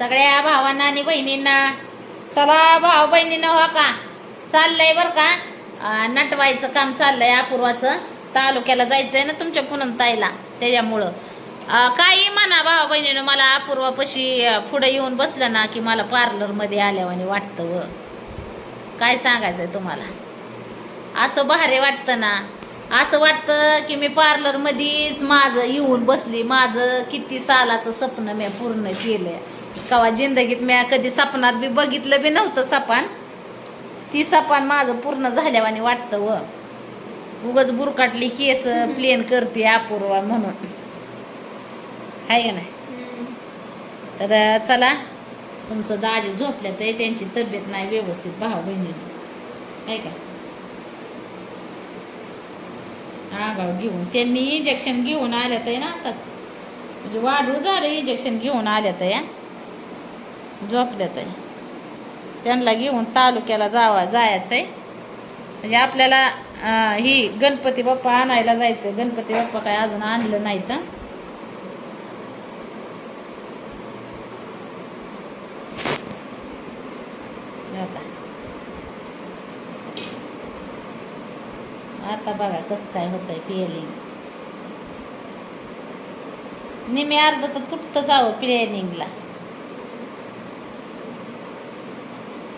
सगळ्या भावांना आणि बहिणींना. चला भाऊ बहिणींना हो का? चाललंय बरं का? नटवायचं काम चाललंय अपूर्वाचं. तालुक्याला जायचंय ना तुमच्या पुनम ताईला त्याच्यामुळं काही म्हणा भाऊ बहिणीनं मला अपूर्वापाशी पुढं पुढे येऊन बसलं ना की मला पार्लरमध्ये आल्यावानी वाटतं व. काय सांगायचंय तुम्हाला? असं भारी वाटतं ना. असं वाटतं की मी पार्लरमध्येच माझं येऊन बसली. माझं किती सालाचं स्वप्न मी पूर्ण केलंय. कवा जिंदगीत मी कधी सपनात बी बघितलं बी नव्हतं सपान. ती सपान माझं पूर्ण झाल्यावानी वाटतं व. उगच बुरकाटली केस प्लेन करते अपूर्वा म्हणून. आहे का नाही? तर चला तुमचं दाजी झोपल्यात आहे त्यांची तब्येत नाही व्यवस्थित भाऊ बहिणीने आहे का? आगाव घेऊन. त्यांनी इंजेक्शन घेऊन आल्यात आहे ना आताच. म्हणजे वाढू झालं इंजेक्शन घेऊन आल्यात या झोपल्यात आहे त्यांना घेऊन तालुक्याला जावा जायचं आहे म्हणजे आपल्याला ही गणपती बाप्पा आणायला जायचं गणपती बाप्पा काय अजून आणलं नाही तर आता बघा कसं काय होतंय पिएलिंग निम्मे अर्ध तर तुटतं जावं प्लेनिंगला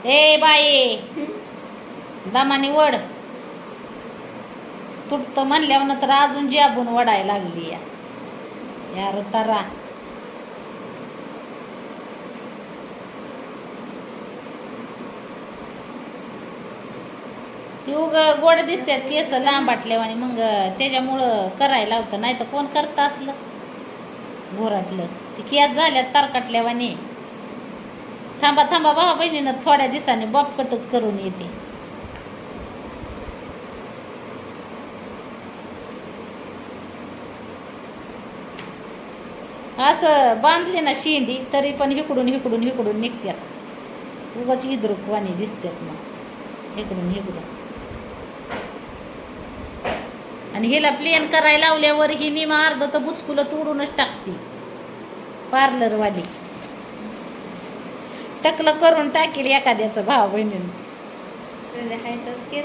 ए बाई. दमानी वड. तुटतं म्हणल्यावर तर अजून जाबून वडायला लागली या. यार तारा. ती उग गोड दिसतात केस लांबाटले आणि मग त्याच्यामुळं करायला लावतं. नाही तर कोण करत असलं? घोराटलं ती केस झाल्यात तारकाटल्यावानी थांबा थांबा भावा बहिणीनं थोड्या दिवसाने बॉपकटच करून येते. असं बांधली ना शेंडी तरी पण हिकडून हिकडून हिकडून निघत्यात. उगाच इद्रुकवाणी दिसतात मग. इकडून हिकडून. आणि हिला प्लेन करायला लावल्यावर ही निमा अर्ध तर बुचकुलं तोडूनच टाकते. पार्लरवाली. टकलं करून टाकेल एखाद्याचं भाव बहिणीनं. तुझ्या केस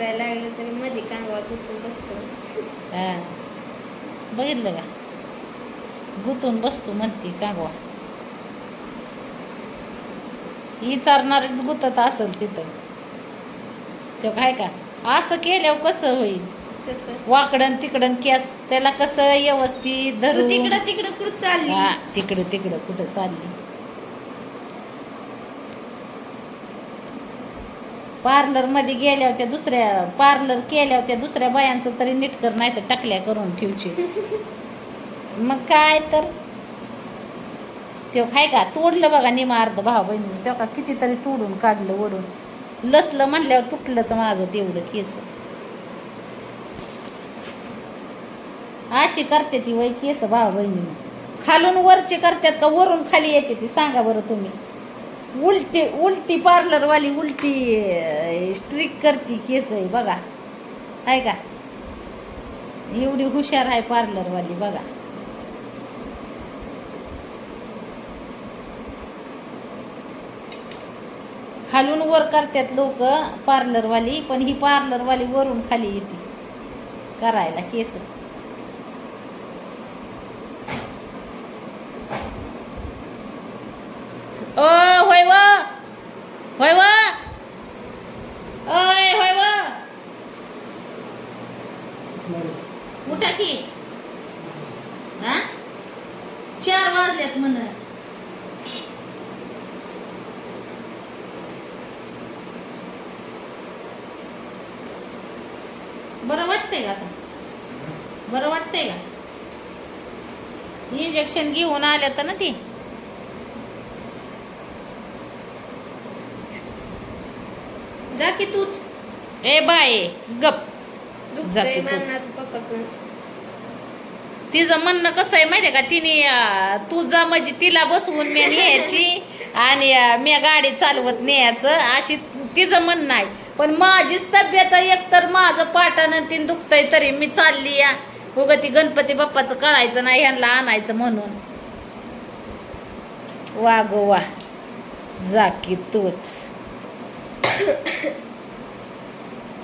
लागले तरी मध्ये कांगवा गुतून बसतो. हा. बघितलं का? गुतून बसतो म्हणते कागवा. ही चारणारीच गुतत असेल तिथं. ते काय का? असं केल्यावर कसं होईल? वाकडन तिकडन केस त्याला कसं व्यवस्थित धरून? तिकडं तिकडं कुठं चालली? हा तिकडं तिकडं कुठं चालली? पार्लरमध्ये गेल्या होत्या दुसऱ्या पार्लर केल्या होत्या दुसऱ्या बायांचं तरी नीटकर नाही तर टाकल्या करून ठेवची. मग काय तर? तो काय का? तोडलं बघा निमा अर्ध भाव बहिणी. तो का कितीतरी तोडून काढलं ओढून. लसलं म्हणल्यावर तुटलं तर माझं तेवढं केस. अशी करते ती वय केस भाव बहिणी. खालून वरचे करतात का? वरून खाली येते ती. सांगा बरं तुम्ही. उलटी उलटी पार्लरवाली उलटी स्ट्रिक करती केस आहे बघा. आहे का? एवढी हुशार आहे पार्लरवाली बघा. खालून वर करतात लोक पार्लरवाली पण ही पार्लरवाली वरून खाली येते. करायला केस ओ होय व होय व ओय होय व उठा की. हा? चार वाजल्यात म्हण बरं वाटतंय का आता? बरं वाटतंय का? इंजेक्शन घेऊन आल्या तर ना ती. जा की तूच. ए बाय गप. जाते तूच. म्हणणं कसं आहे माहितीये का? तिने अं, तू जा म्हणजे तिला बसवून मी न्यायची आणि अं, मी गाडी चालवत न्यायचं अशी तिचं म्हणणं आहे. पण माझीच तब्येत एकतर माझं पाटानं तीन दुखतंय तरी मी चालली या. उगं ती गणपती बाप्पाचं कळायचं नाही ह्यांना आणायचं म्हणून. वा गो वा जा की तूच.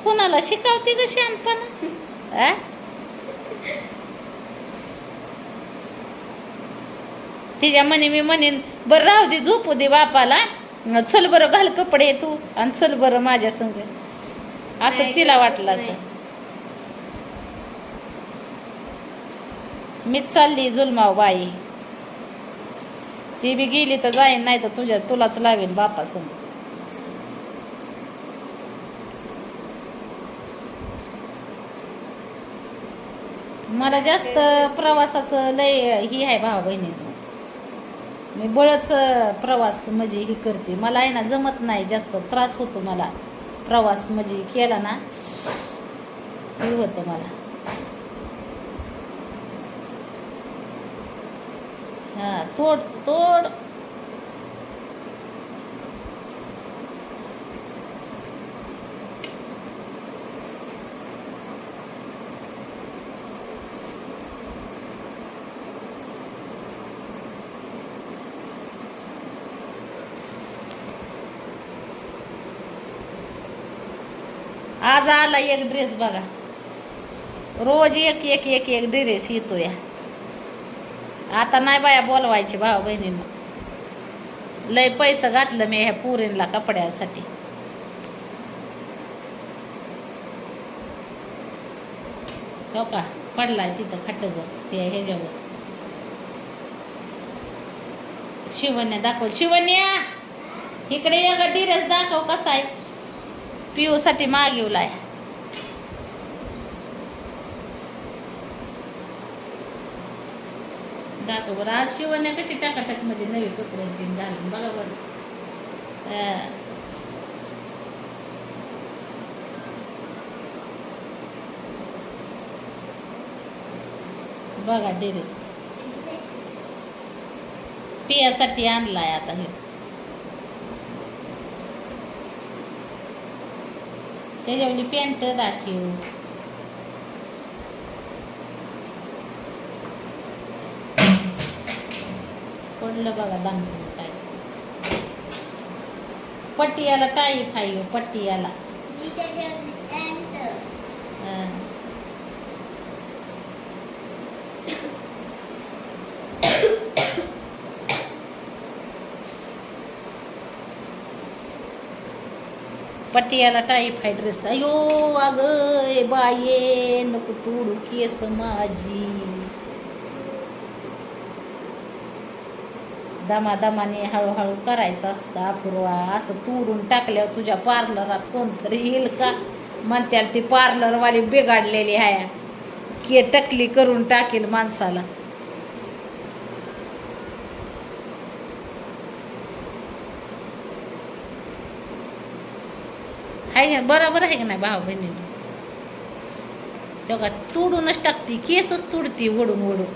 कोणाला शिकावते ग शहाणपणा? तिच्या म्हणे मी म्हणेन बरं राहू दे झोपू दे बापाला. चल बरं घाल कपडे तू आणि चल बरं माझ्या संग. असं तिला वाटलं. असं. मीच चालली जुलमाव बाई. ती बी गेली तर जाईन नाही तर तुझ्या तुलाच लावेन बापा संग. मला जास्त प्रवासाचं लय ही आहे भाऊ बहिणी. मी बळच प्रवास म्हणजे ही करते. मला आहे ना जमत नाही जास्त त्रास होतो मला. प्रवास म्हणजे केला ना हे होतं मला. हा तोड तोड. आज आला एक ड्रेस बघा. रोज एक एक एक एक ड्रेस येतो या आता नाही बाया बोलवायची भाऊ बहिणींना. लय पैसे घातलं मी ह्या पुरींला कपड्यासाठी. हो का? पडलाय तिथं खटवर ते ह्याच्यावर. शिवण्या दाखव शिवण्या! इकडे एक ड्रेस दाखव कसा आहे. पिऊ साठी मागिवलाय. दाखव बरं आज शिवण्या कशी टाकाटाकमध्ये नवी कपडे घालून बघा बरं. बघा डेरेस पियासाठी आणलाय आता हे. त्याच्यावली पॅन्ट दाखव हो. पडलं बघा दान काय. पट्टियाला टाई खाई हो, पट्टियाला हं. पटियाला टाईफाईड ड्रेस अयो अग बाये नको तोडू केस माझी. दमादमाने हळूहळू करायचं असतं अपूर्वा. असं तोडून टाकल्यावर तुझ्या पार्लरात कोणतरी येईल का? म्हणत्याल ती पार्लरवाली बिघाडलेली आहे. के टकली करून टाकेल माणसाला. आहे का? बरोबर आहे का नाही भाऊ बहिणी? तेव्हा तोडूनच टाकते केसच तुडती ओढून ओढून.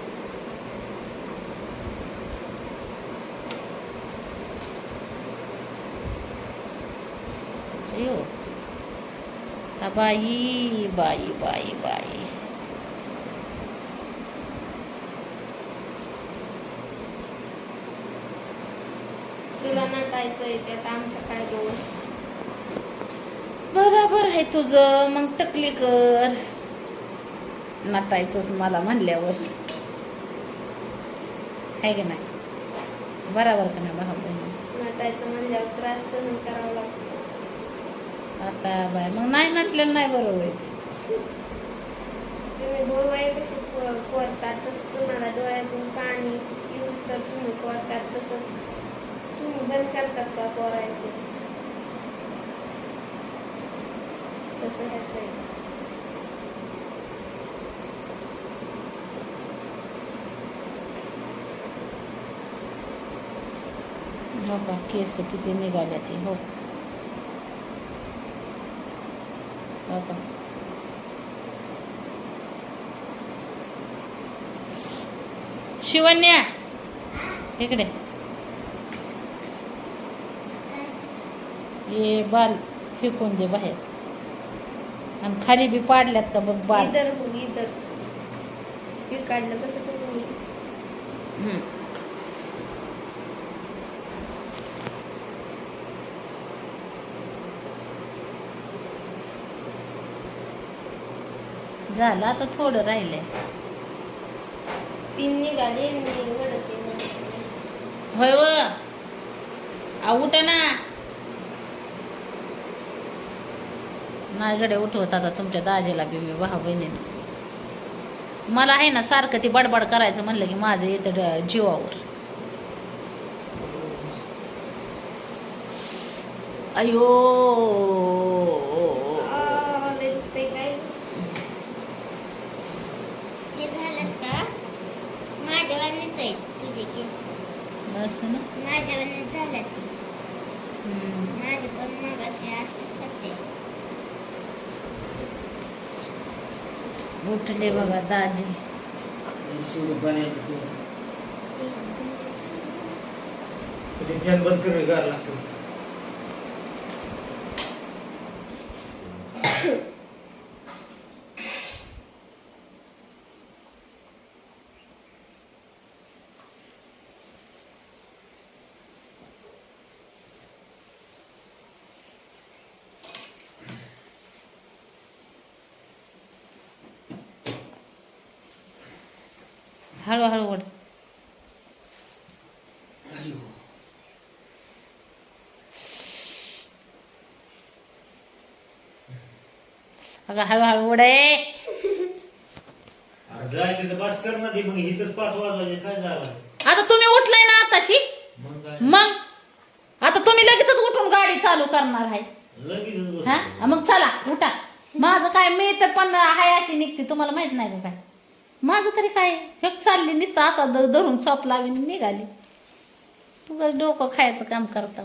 अयो. बाई बाई बाई बाई. तुला नटायचंय त्यात आमचा काय दोष? बरोबर आहे तुझं. मग टकली कर. नटायचंच मला म्हणल्यावर. आहे की नाही? बरोबर का नाही भाऊ बहिणी नटायचं म्हणल्यावर त्रास सहन करावा लागतो. आता बाय. मग नाही नटलेलं नाही बरोबर आहे तुम्ही बोलवाय कशी कोरतात तसं तुम्हाला डोळ्यातून पाणी येऊस तर तुम्ही कोरतात तसं. तुम्ही बंद करतात का कोरायचे? तसं ह्याचं आहे. हो का? केस किती निघाल्या ते हो. हो का? शिवन्या इकडे. ये बाल फेकून दे बाहेर. आणि खाली बी पाडल्यात का बघ बा इतर काढलं कसं हम्म. झालं आता थोड राहिलंय. तीन होय व. आऊट ना. नाही गडे उठवत आता तुमच्या दाजीला बी मी भाऊ बहिणीनं. मला आहे ना सारखं ती बडबड करायचं म्हणलं की माझं येतं जीवावर. अयो ते काय हे झालं का माझ्यावानीच आहेत तुझे केस असं ना माझ्यावानीच झाल्यात हम्म. माझे पण मगाशी असेच होते उठले बघा दाजी. बंद कर गार लागतो. हळूहळू ओढ. अगं हळूहळू ओढे जायचं तर बस कर ना ती मग इथंच पाच वाजवायचे. काय झालं? आता तुम्ही उठलाय ना आताशी? मग काय? मग? आता तुम्ही लगेचच उठून गाडी चालू करणार आहे. लगेच बस. हा? मग चला उठा. माझं काय मी तर पण हाय अशी निघते तुम्हाला माहीत नाही का काय? माझं तरी काय? फेक चालली नुसतं असा धरून चॉप लावीन निघाली. तुझं डोकं खायचं काम करता.